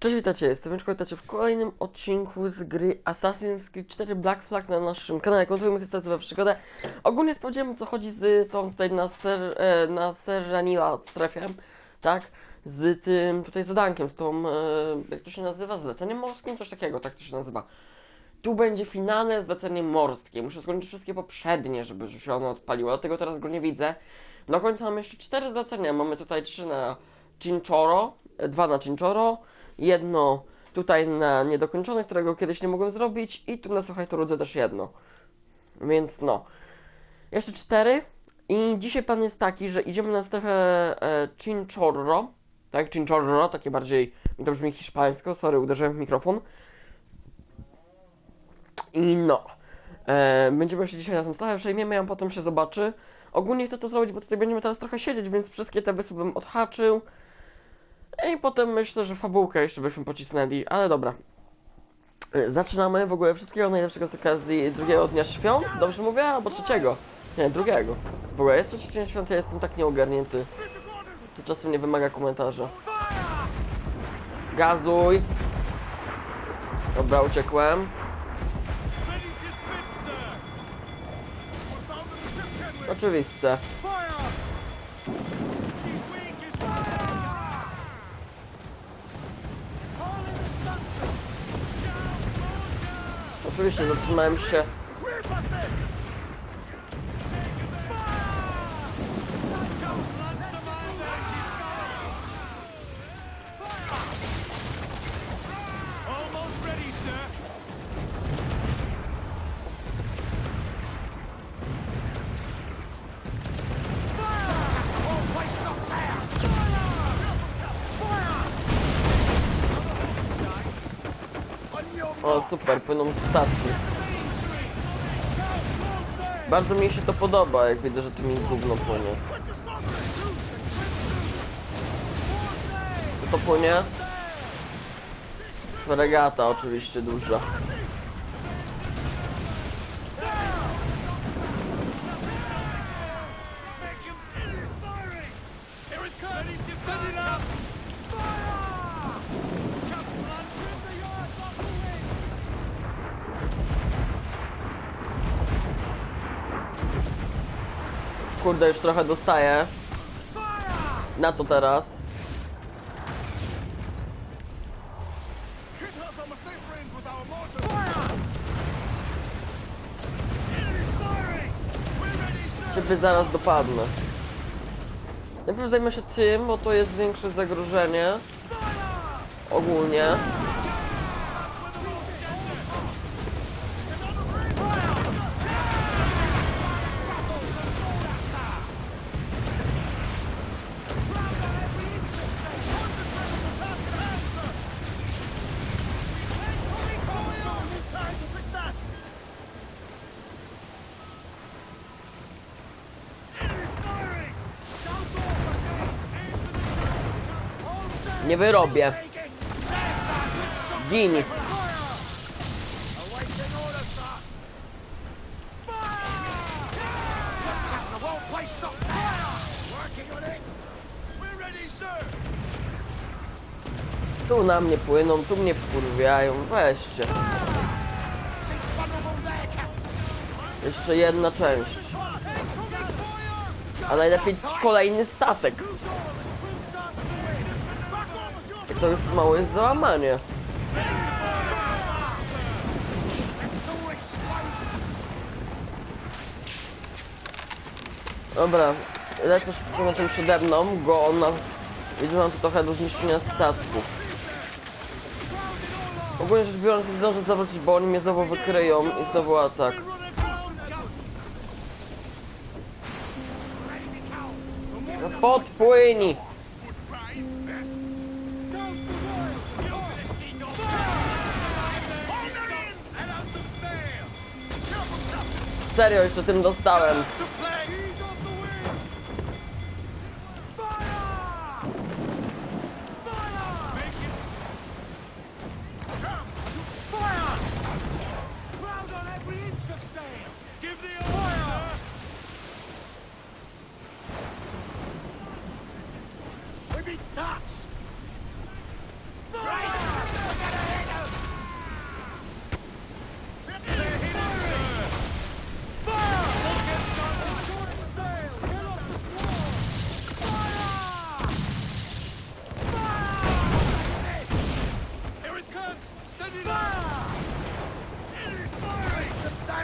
Cześć, witajcie, jestem Mieczko, witajcie w kolejnym odcinku z gry Assassin's Creed 4 Black Flag na naszym kanale. Kontynuujemy historię przygodę. Ogólnie sprawdziłem, co chodzi z tą tutaj na, ser, e, na Serranila strefie, tak? Z tym tutaj zadankiem, z tą, e, jak to się nazywa, zleceniem morskim, coś takiego, tak to się nazywa. Tu będzie finalne zlecenie morskie. Muszę skończyć wszystkie poprzednie, żeby się ono odpaliło. Dlatego teraz go nie widzę. Do końca mamy jeszcze cztery zlecenia. Mamy tutaj trzy na Cinchoro, e, dwa na Cinchoro, jedno tutaj na niedokończone, którego kiedyś nie mogłem zrobić i tu na Sochajtorudze też jedno. Więc no. Jeszcze cztery. I dzisiaj plan jest taki, że idziemy na strefę e, Cinchorro. Tak, Cinchorro, takie bardziej, mi to brzmi hiszpańsko, sorry, uderzyłem w mikrofon. I no. E, będziemy się dzisiaj na tym stawę przejmiemy, a potem się zobaczy. Ogólnie chcę to zrobić, bo tutaj będziemy teraz trochę siedzieć, więc wszystkie te wyspy bym odhaczył. I potem myślę, że fabułkę jeszcze byśmy pocisnęli, ale dobra. E, Zaczynamy w ogóle wszystkiego najlepszego z okazji drugiego dnia świąt. Dobrze mówię? Albo trzeciego? Nie, drugiego. W ogóle jest trzeci dzień świąt, ja jestem tak nieogarnięty. To czasem nie wymaga komentarza. Gazuj! Dobra, uciekłem. Ready Oczywiście zatrzymałem się. O, super, płyną statki. Bardzo mi się to podoba, jak widzę, że tu mi gówno płynie. Co to płynie? Regata oczywiście duża. Kurde, już trochę dostaję. Na to teraz. Ciebie zaraz dopadnę. Najpierw zajmę się tym, bo to jest większe zagrożenie. Ogólnie. Nie wyrobię. Gin. Awaiting order, sir! I won't place shot fire! Working on it! We're ready, sir! Tu na mnie płyną, tu mnie wkurwiają. Weźcie. Jeszcze jedna część. A najlepiej kolejny statek. I to już mało jest załamanie. Dobra, lecę szybko na tym przede mną, go on na... Widzę, mam tu trochę do zniszczenia statków. Ogólnie rzecz biorąc, zdążę zawrócić, bo oni mnie znowu wykryją i znowu atak. No podpłyni! Serio, jeszcze tym dostałem.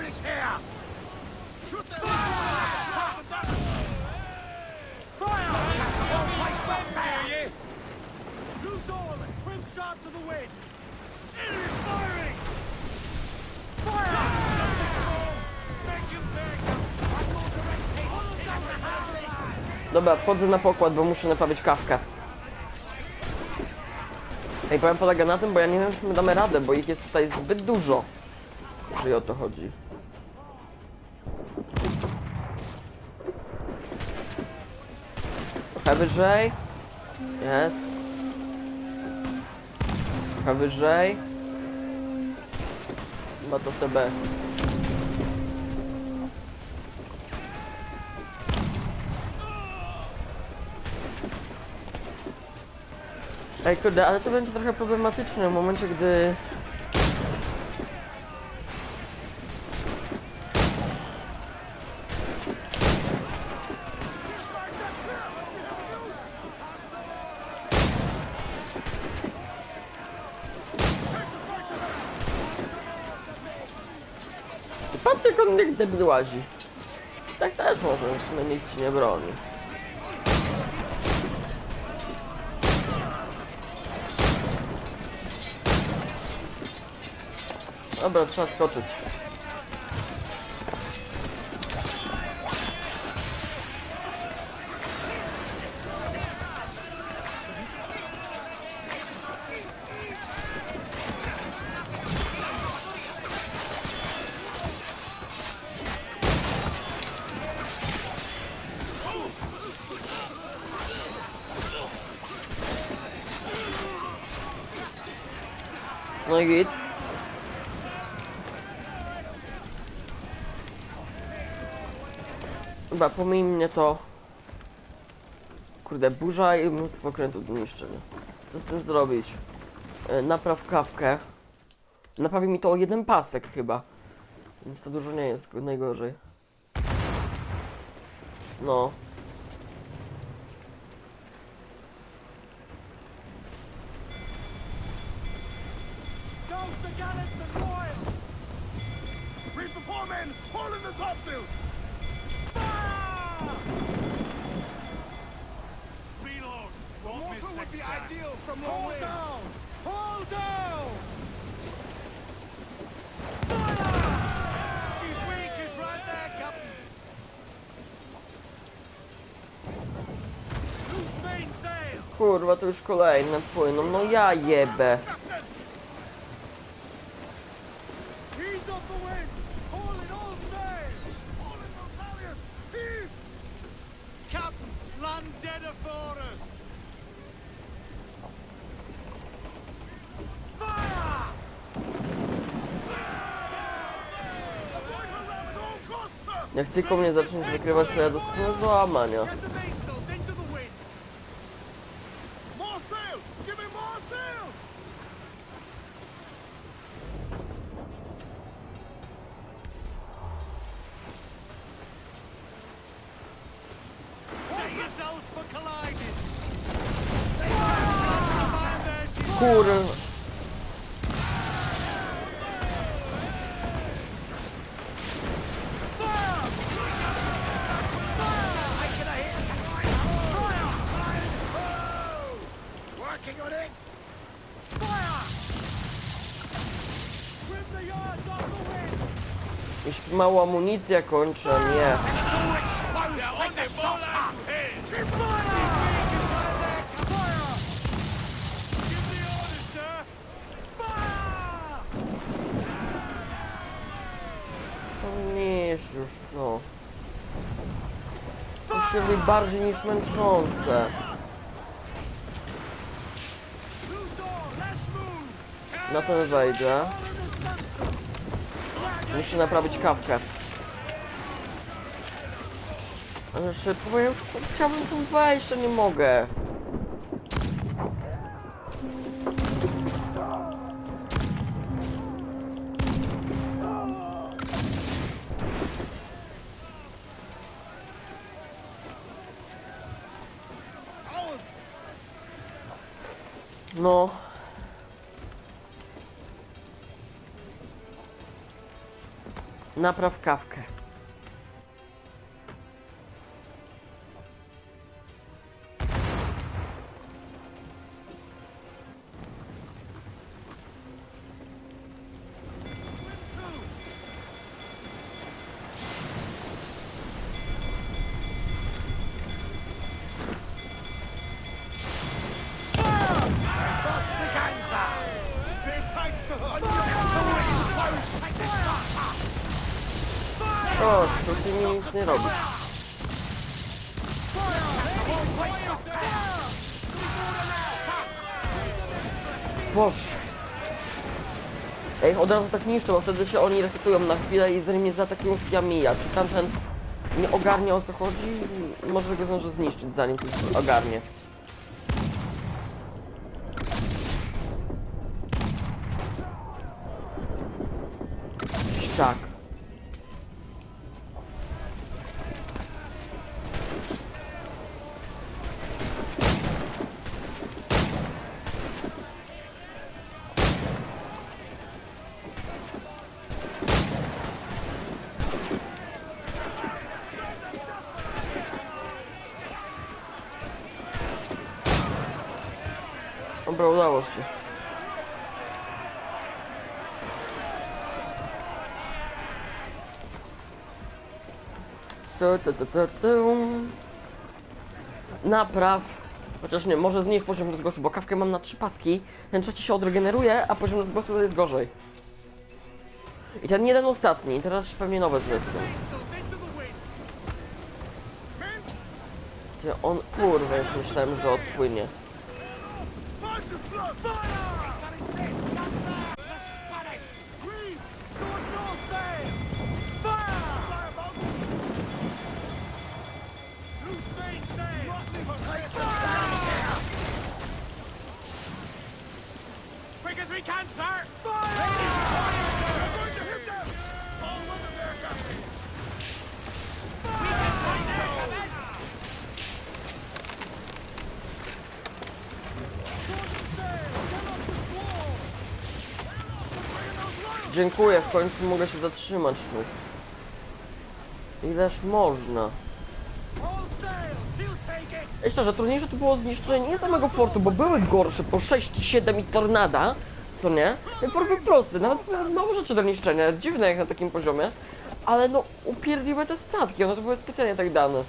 nämlich her! Loose all and trim shot to the wind! Enemy firing! Fire! Back you back! I will direct take! Hold them down and have Dobra, wchodzę na pokład, bo muszę naprawić kawkę. Ej, powiem polega na tym, bo ja nie wiem, czy my damy radę, bo ich jest tutaj zbyt dużo. Jeżeli o to chodzi. Trochę wyżej. Jest. Trochę wyżej. Chyba to TB. Ej, kurde, ale to będzie trochę problematyczne w momencie, gdy... Patrz jak on jak debil łazi. Tak też może, w sumie nikt ci nie broni. Dobra, trzeba skoczyć. Chyba pomij mnie to. Kurde, burza i mnóstwo krętów do niszczenia. Co z tym zrobić? E, Napraw kawkę. Naprawi mi to o jeden pasek chyba. Więc to dużo nie jest najgorzej. No. Kurwa, to już kolejne płyną. No ja jebę. Jak tylko mnie zaczniesz wykrywać, to ja dostanę załamania. Wind! Jeśli mało amunicja kończę, nie. To nie jest już no. To się robi bardziej niż męczące. Na ten wejdę. Muszę naprawić kawkę. Ale szybko, bo ja już chciałbym tu wejść, a nie mogę. Napraw kawkę. proszę mi nic nie robić. Boż. Ej, od razu tak niszczą, bo wtedy się oni resetują na chwilę i zanim mnie zaatakują, ja mija. Czy tamten nie ogarnia o co chodzi? Może go zdążę zniszczyć zanim ktoś ogarnie. Ściak. Udało. Napraw. Chociaż nie, może zmniejsz poziom rozgłosu, bo kawkę mam na trzy paski. Ten trzeci się odregeneruje, a poziom rozgłosu jest gorzej. I ten jeden ostatni, teraz pewnie nowe. Gdzie on, kurwa, już myślałem, że odpłynie. Quick as we can, sir! Fire! Dziękuję, w końcu mogę się zatrzymać tu. Ileż można. Ej, szczerze, trudniejsze to było zniszczenie nie samego fortu, bo były gorsze po 6, 7 i tornada, co nie? Fort był prosty, nawet mało rzeczy do niszczenia, dziwne jak na takim poziomie. Ale no, upierdliwe te statki, one to były specjalnie tak dane.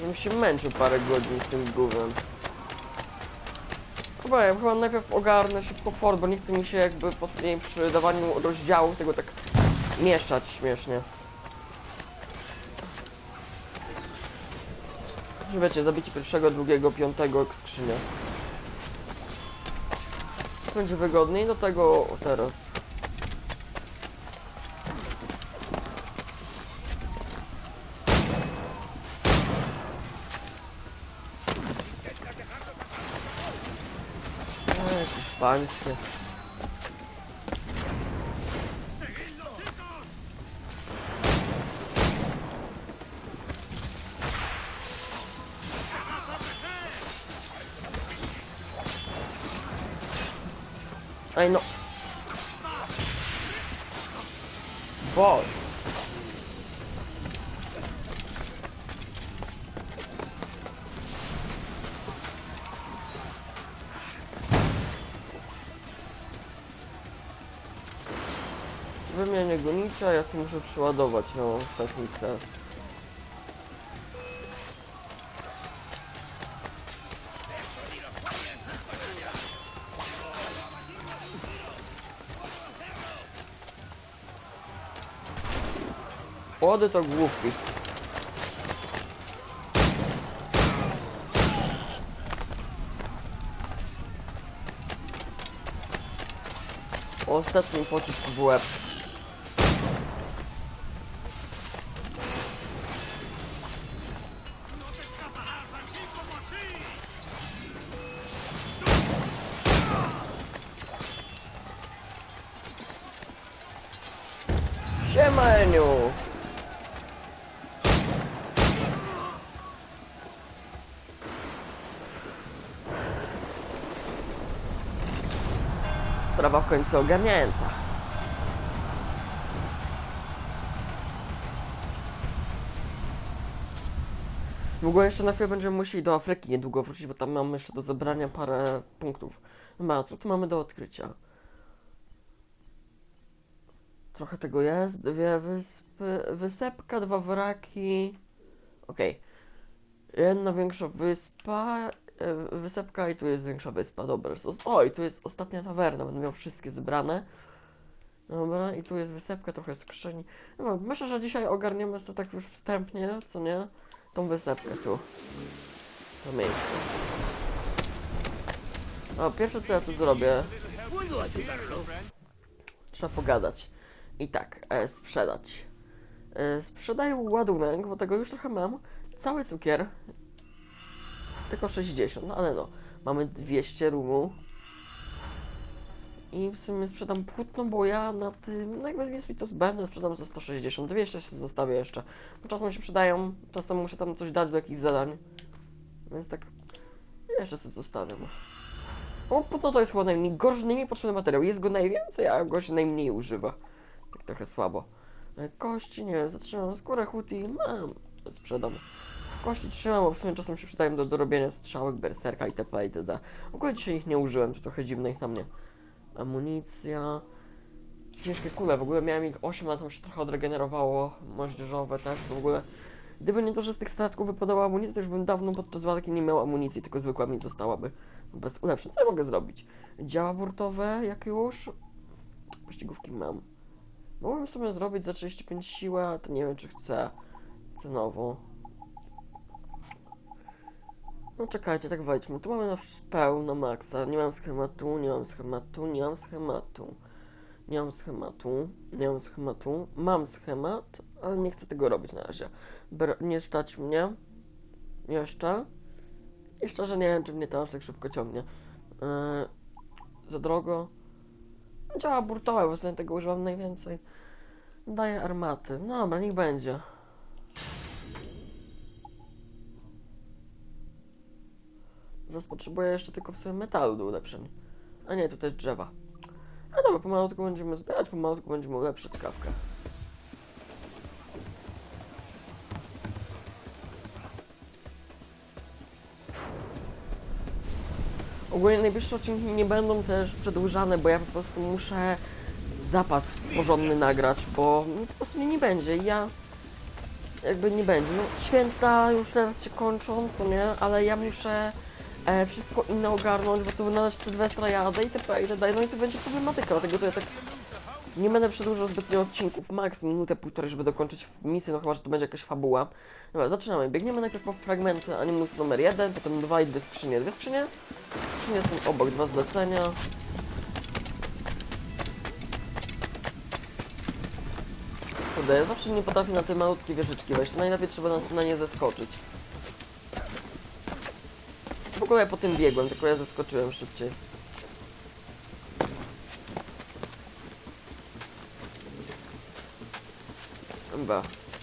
Żebym się męczył parę godzin z tym gównem. Ja chyba najpierw ogarnę szybko fort, bo nie chce mi się jakby po jej przy dawaniu rozdziału tego tak mieszać śmiesznie. Że wiecie, zabicie pierwszego, drugiego, piątego skrzynia. Będzie wygodniej do tego teraz. Ej, hiszpańskie. Ej no. Boż. Wymienię gonicza, ja sobie muszę przeładować na ostatni cel. Płody to główki. Ostatni pocisk w łeb. Sprawa w końcu ogarnięta. Długo jeszcze na chwilę będziemy musieli do Afryki niedługo wrócić, bo tam mamy jeszcze do zebrania parę punktów. Ma, co tu mamy do odkrycia? Trochę tego jest, dwie wyspy, wysepka, dwa wraki. Okej. Jedna większa wyspa, wysepka i tu jest większa wyspa, dobra. So- Oj, tu jest ostatnia tawerna, będę miał wszystkie zebrane. Dobra, i tu jest wysepka, trochę skrzyni. No, myślę, że dzisiaj ogarniemy sobie tak już wstępnie, co nie? Tą wysepkę tu. To miejsce. O, pierwsze co ja tu zrobię, trzeba pogadać. I tak, e, sprzedać. E, sprzedaję ładunek, bo tego już trochę mam. Cały cukier. Tylko 60, no ale no. Mamy 200 rumu. I w sumie sprzedam płótno, bo ja na tym, no jakby jest mi to zbędne, sprzedam za 160, 200 się zostawię jeszcze. Bo czasem się przydają, czasem muszę tam coś dać do jakichś zadań. Więc tak, jeszcze sobie zostawiam. O, płótno to jest chyba najmniej gorszy, najmniej potrzebny materiał. Jest go najwięcej, a go się najmniej używa. Tak trochę słabo. E, Kości, nie wiem, zatrzymam skórę huti, mam, sprzedam. Kości trzymam, bo w sumie czasem się przydają do dorobienia strzałek, berserka itp. itd. Ogólnie dzisiaj ich nie użyłem, to trochę dziwne ich na mnie. Amunicja. Ciężkie kule, w ogóle miałem ich 8, a tam się trochę odregenerowało. Moździerzowe też, w ogóle. Gdyby nie to, że z tych statków wypadała amunicja, to już bym dawno podczas walki nie miał amunicji, tylko zwykła mi zostałaby. Bez ulepszeń. Co ja mogę zrobić? Działa burtowe, jak już. Pościgówki mam. Mogłem sobie zrobić za 35 siłę, to nie wiem, czy chcę cenowo. No czekajcie, tak wejdźmy. Tu mamy na pełno maksa. Nie mam schematu, nie mam schematu, nie mam schematu. Nie mam schematu, nie mam schematu. Mam schemat, ale nie chcę tego robić na razie. Br nie stać mnie. Jeszcze. I szczerze nie wiem, czy mnie to aż tak szybko ciągnie. Yy, za drogo. Działa burtowe, bo sobie tego używam najwięcej. Daję armaty. No dobra, niech będzie. Zaraz potrzebuję jeszcze tylko sobie metalu do ulepszeń. A nie, tutaj drzewa. A dobra, pomalutku będziemy zbierać, pomalutku będziemy ulepszać kawkę. Ogólnie najbliższe odcinki nie będą też przedłużane, bo ja po prostu muszę zapas porządny nagrać, bo no, po prostu mnie nie będzie. Ja jakby nie będzie. No, święta już teraz się kończą, co nie, ale ja muszę e, wszystko inne ogarnąć, bo tu na Sylwestra jadę itp. itd. No i to będzie problematyka, dlatego to ja tak nie będę przedłużał zbytnio odcinków, max minutę, półtorej, żeby dokończyć misję, no chyba, że to będzie jakaś fabuła. Dobra, zaczynamy. Biegniemy najpierw po fragmenty Animus numer 1, potem dwa i dwie skrzynie. Dwie skrzynie? Skrzynie są obok, dwa zlecenia. Kurde, ja zawsze nie potrafię na te malutkie wieżyczki wejść, najlepiej trzeba na, na nie zeskoczyć. W ogóle ja po tym biegłem, tylko ja zeskoczyłem szybciej. Chyba.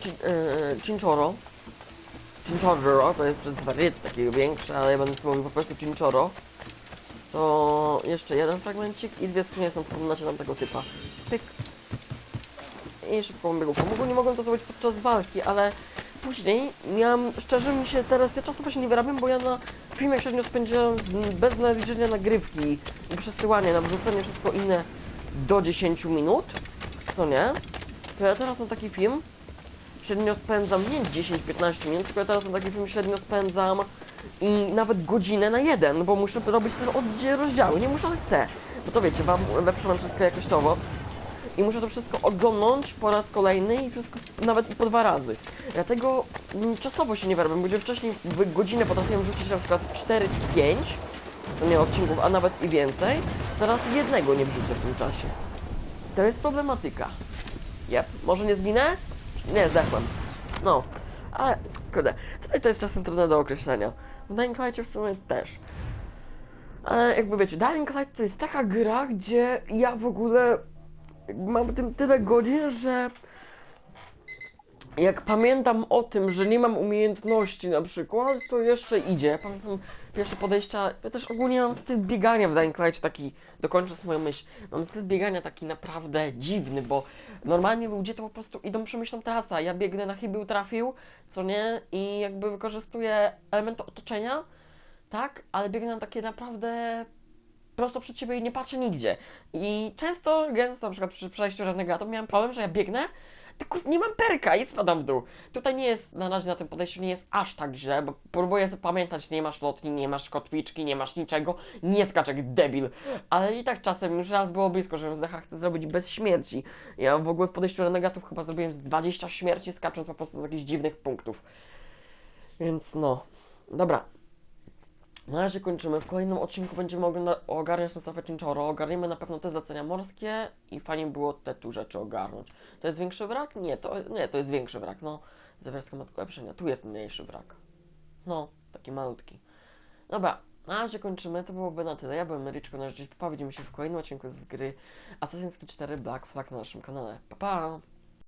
Cin, yy, Cinchoro. Cinchoro to jest przez wariet takiego większe, ale ja będę mówił po prostu Cinchoro. To jeszcze jeden fragmencik i dwie skrzynie są w komnacie tamtego typa. Pyk. I szybko biegu pomogło. Nie mogłem to zrobić podczas walki, ale później miałam, szczerze mi się teraz, ja czasowo nie wyrabiam, bo ja na filmie średnio spędziłem z, bez naliczenia nagrywki i przesyłania, na wrzucenie wszystko inne do 10 minut, co nie? To ja teraz na taki film średnio spędzam nie 10-15 minut, tylko ja teraz na taki film średnio spędzam i nawet godzinę na jeden, bo muszę robić te rozdziały, nie muszę, ale chcę. Bo to wiecie, wam weprzę wszystko jakościowo i muszę to wszystko oglądnąć po raz kolejny i wszystko nawet po dwa razy. Dlatego mm, czasowo się nie wyrabiam, bo gdzie wcześniej w godzinę potrafiłem rzucić na przykład 4 czy 5, co nie odcinków, a nawet i więcej, teraz jednego nie wrzucę w tym czasie. To jest problematyka. Jep, może nie zginę? Nie, zdechłem. No, ale kurde, tutaj to jest czasem trudne do określenia. W Dying Light'cie w sumie też. Ale jakby wiecie, Dying Light to jest taka gra, gdzie ja w ogóle mam tym tyle godzin, że jak pamiętam o tym, że nie mam umiejętności na przykład, to jeszcze idzie. Pamiętam pierwsze podejścia, ja też ogólnie mam styl biegania w Dying taki, dokończę swoją myśl, mam styl biegania taki naprawdę dziwny, bo normalnie ludzie to po prostu idą przemyślną trasę, a ja biegnę na chybił trafił, co nie, i jakby wykorzystuję elementy otoczenia, tak, ale biegnę na takie naprawdę prosto przed siebie i nie patrzę nigdzie. I często, gęsto, na przykład przy przejściu Renegatu miałem problem, że ja biegnę Ty kur... nie mam perka i spadam w dół. Tutaj nie jest, na razie na tym podejściu nie jest aż tak źle, bo próbuję sobie pamiętać, nie masz lotni, nie masz kotwiczki, nie masz niczego, nie skacz jak debil. Ale i tak czasem już raz było blisko, żebym zdechał, chcę zrobić bez śmierci. Ja w ogóle w podejściu renegatów chyba zrobiłem z 20 śmierci, skacząc po prostu z jakichś dziwnych punktów. Więc no, dobra. Na razie kończymy. W kolejnym odcinku będziemy ogląda- ogarniać tą strefę Chinchoro. Ogarniemy na pewno te zlecenia morskie i fajnie było te tu rzeczy ogarnąć. To jest większy wrak? Nie, to, nie, to jest większy wrak. No, zawierska matko lepszenia. Tu jest mniejszy wrak. No, taki malutki. Dobra, na razie kończymy. To byłoby na tyle. Ja byłem Ryczko, na rzecz. Widzimy się w kolejnym odcinku z gry Assassin's Creed 4 Black Flag na naszym kanale. Pa, pa!